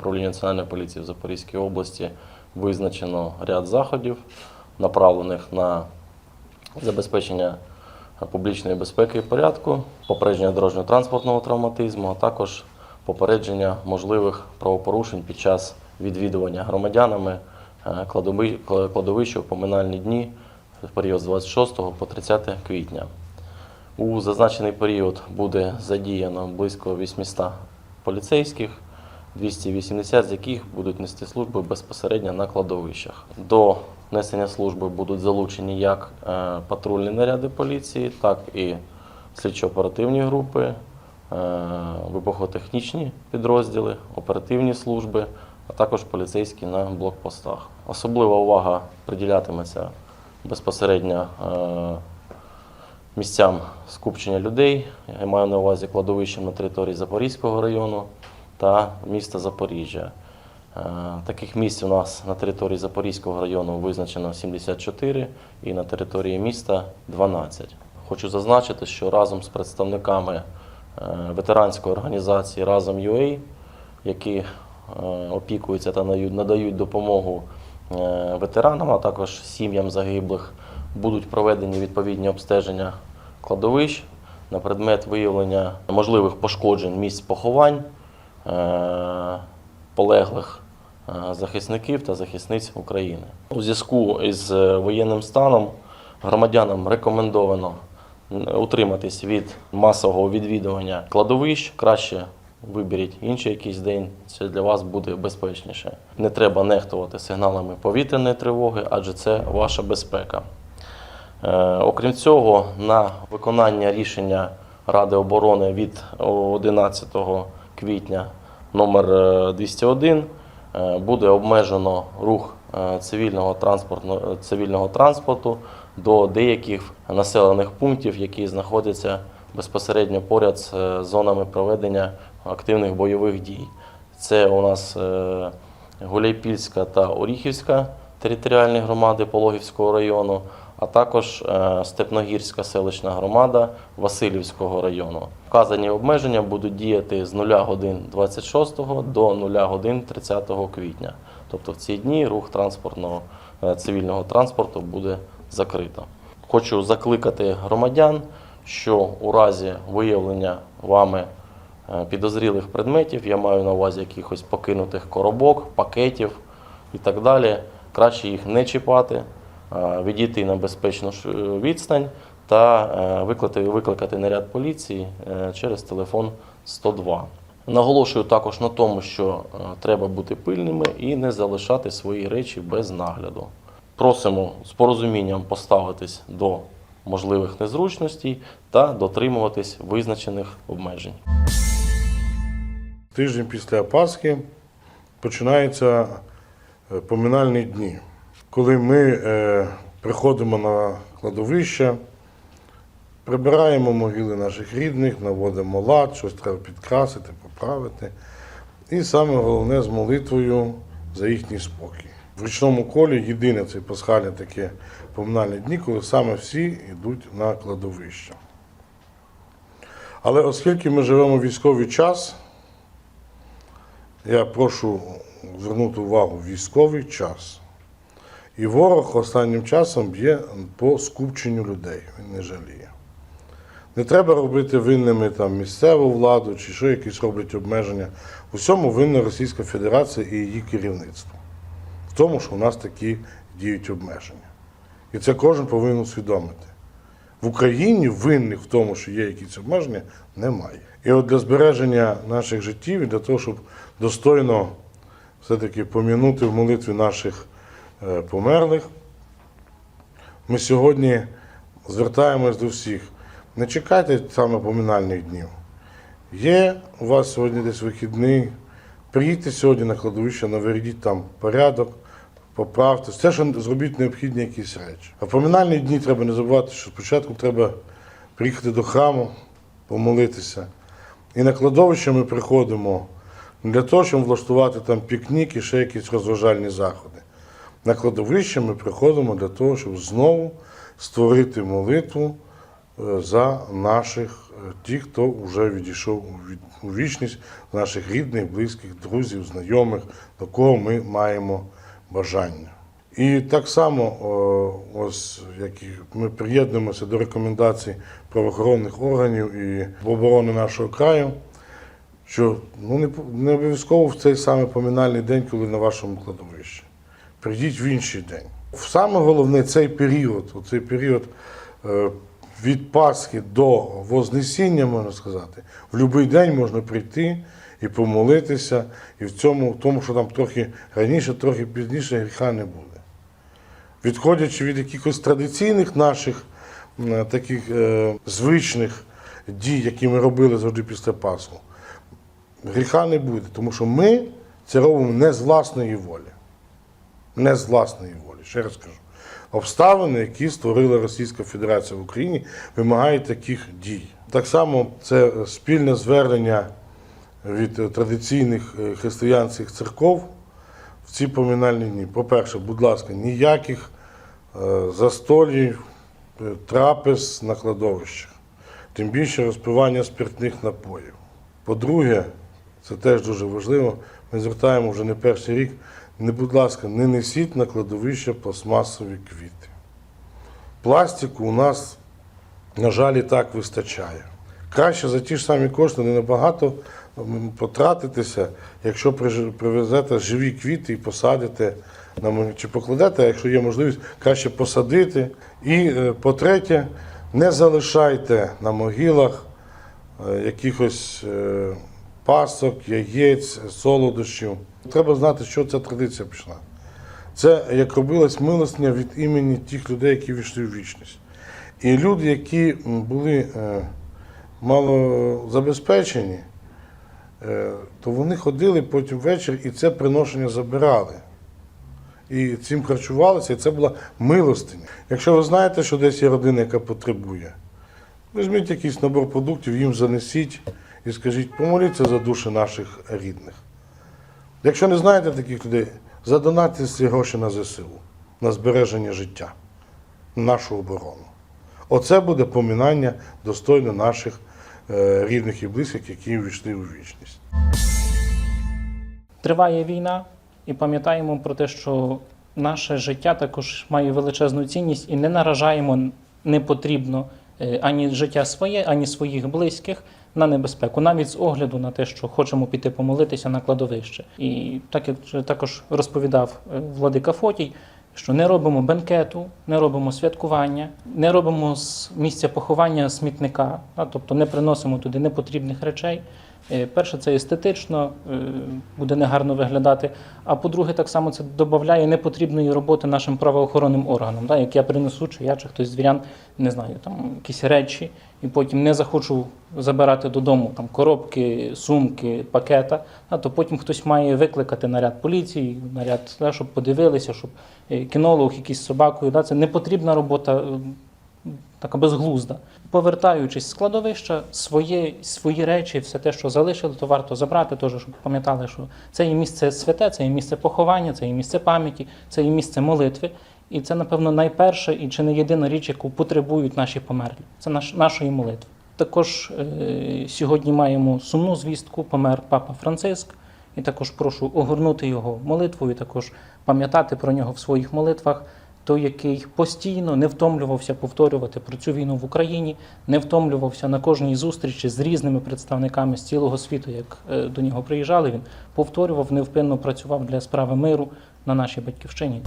управління Національної поліції в Запорізькій області визначено ряд заходів, направлених на забезпечення публічної безпеки і порядку, попередження дорожньо-транспортного травматизму, а також попередження можливих правопорушень під час відвідування громадянами е, кладовища в поминальні дні в період з 26 по 30 квітня. У зазначений період буде задіяно близько 800 поліцейських, 280 з яких будуть нести службу безпосередньо на кладовищах. До несення служби будуть залучені як е, патрульні наряди поліції, так і слідчо-оперативні групи, е, вибухотехнічні підрозділи, оперативні служби, а також поліцейські на блокпостах. Особлива увага приділятиметься безпосередньо е, місцям скупчення людей. Я маю на увазі кладовищем на території Запорізького району та міста Запоріжжя. Е, Таких місць у нас на території Запорізького району визначено 74 і на території міста 12. Хочу зазначити, що разом з представниками е, ветеранської організації Разом UA, які е, опікуються та надають- допомогу ветеранам, а також сім'ям загиблих, будуть проведені відповідні обстеження кладовищ на предмет виявлення можливих пошкоджень місць поховань полеглих е, захисників та захисниць України. У зв'язку із е, воєнним станом громадянам рекомендовано утриматись від масового відвідування кладовищ. Краще виберіть інший якийсь день, це для вас буде безпечніше. Не треба нехтувати сигналами повітряної тривоги, адже це ваша безпека. Е, Окрім цього, на виконання рішення Ради оборони від 11 квітня номер е, 201 е, буде обмежено рух е, цивільного транспорту, цивільного транспорту до деяких населених пунктів, які знаходяться безпосередньо поряд з е, зонами проведення активних бойових дій. Це у нас е, Гуляйпільська та Оріхівська територіальні громади Пологівського району, а також е, Степногірська селищна громада Васильівського району. Вказані обмеження будуть діяти з 0 годин 26 до 0 годин 30 квітня. Тобто в ці дні рух транспортного е, цивільного транспорту буде закрито. Хочу закликати громадян, що у разі виявлення вами е, підозрілих предметів, я маю на увазі якихось покинутих коробок, пакетів і так далі. Краще їх не чіпати, відійти на безпечну відстань та е, викликати, наряд поліції е, через телефон 102. Наголошую також на тому, що е, треба бути пильними і не залишати свої речі без нагляду. Просимо з порозумінням поставитись до можливих незручностей та дотримуватись визначених обмежень. Тиждень після Пасхи починаються е, поминальні дні, коли ми е, приходимо на кладовище, прибираємо могили наших рідних, наводимо лад, щось треба підкрасити, поправити. І саме головне з молитвою за їхній спокій. В річному колі єдине це пасхальне таке поминальні дні, коли саме всі йдуть на кладовище. Але оскільки ми живемо в військовий час, я прошу звернути увагу військовий час. І ворог останнім часом б'є по скупченню людей, він не жаліє. Не треба робити винними там місцеву владу чи що якісь роблять обмеження. В усьому винна Російська Федерація і її керівництво. В тому, що у нас такі діють обмеження. І це кожен повинен усвідомити. В Україні винних в тому, що є якісь обмеження, немає. І от для збереження наших життів і для того, щоб достойно все-таки помінути в молитві наших померлих, ми сьогодні звертаємось до всіх. Не чекайте саме поминальних днів. Є у вас сьогодні десь вихідний, приїдьте сьогодні на кладовище, наведіть там порядок, поправте. Все, що зробіть необхідні якісь речі. А в поминальні дні треба не забувати, що спочатку треба приїхати до храму, помолитися. І на кладовище ми приходимо для того, щоб влаштувати там пікнік і ще якісь розважальні заходи. На кладовище ми приходимо для того, щоб знову створити молитву е, за наших, е, тих, хто вже відійшов у вічність, наших рідних, близьких, друзів, знайомих, до кого ми маємо бажання. І так само, ось як і ми приєднуємося до рекомендацій правоохоронних органів і оборони нашого краю, що ну, не, обов'язково в цей самий поминальний день, коли на вашому кладовищі. Прийдіть в інший день. Саме головне цей період, оцей період е, від Пасхи до Вознесіння, можна сказати, в будь-який день можна прийти і помолитися, і в цьому, тому, що там трохи раніше, трохи пізніше гріха не буде. Відходячи від якихось традиційних наших таких е, звичних дій, які ми робили завжди після Пасху, гріха не буде, тому що ми це робимо не з власної волі. Не з власної волі, ще раз кажу. Обставини, які створила Російська Федерація в Україні, вимагають таких дій. Так само це спільне звернення від е, традиційних е, християнських церков в ці поминальні дні. По-перше, будь ласка, ніяких е, застолів, трапез на кладовищах, тим більше розпивання спиртних напоїв. По-друге, це теж дуже важливо. Ми звертаємо вже не перший рік. Не, будь ласка, не несіть на кладовище пластмасові квіти. Пластику у нас, на жаль, і так вистачає. Краще за ті ж самі кошти не набагато потратитися, якщо привезете живі квіти і посадите на. Чи покладете, а якщо є можливість, краще посадити. І е, по-третє, не залишайте на могилах е, якихось е, пасок, яєць, солодощів. Треба знати, що ця традиція пішла. Це як робилось милостиня від імені тих людей, які війшли в вічність. І люди, які були е, мало забезпечені, е, то вони ходили потім ввечері і це приношення забирали. І цим харчувалися, і це була милостиня. Якщо ви знаєте, що десь є родина, яка потребує, візьміть якийсь набор продуктів, їм занесіть і скажіть, помоліться за душі наших рідних. Якщо не знаєте таких людей, задонатьте ці гроші на ЗСУ, на збереження життя, на нашу оборону. Оце буде поминання достойне наших е, рідних і близьких, які увійшли у вічність. Триває війна, і пам'ятаємо про те, що наше життя також має величезну цінність і не наражаємо непотрібно е, ані життя своє, ані своїх близьких на небезпеку, навіть з огляду на те, що хочемо піти помолитися на кладовище. І так як також розповідав е, владика Фотій, що не робимо бенкету, не робимо святкування, не робимо з місця поховання смітника, тобто не приносимо туди непотрібних речей. Е, Перше, це естетично е, буде негарно виглядати. А по-друге, так само це додає непотрібної роботи нашим правоохоронним органам. Як я принесу, чи я, чи хтось з звірян, не знаю, там якісь речі, і потім не захочу забирати додому там коробки, сумки, пакета, а то потім хтось має викликати наряд поліції, наряд, да, щоб подивилися, щоб е, кінолог якийсь собакою. Да? Це непотрібна робота. е, така безглузда. Повертаючись з складовища, свої, свої речі, все те, що залишили, то варто забрати, теж, щоб пам'ятали, що це є місце святе, це є місце поховання, це є місце пам'яті, це є місце молитви. І це, напевно, найперша і чи не єдина річ, яку потребують наші померлі. Це наш, нашої молитви. Також е, сьогодні маємо сумну звістку, помер папа Франциск. І також прошу огорнути його молитвою, також пам'ятати про нього в своїх молитвах той, який постійно не втомлювався повторювати про цю війну в Україні, не втомлювався на кожній зустрічі з різними представниками з цілого світу, як е, до нього приїжджали. Він повторював, невпинно працював для справи миру на нашій батьківщині.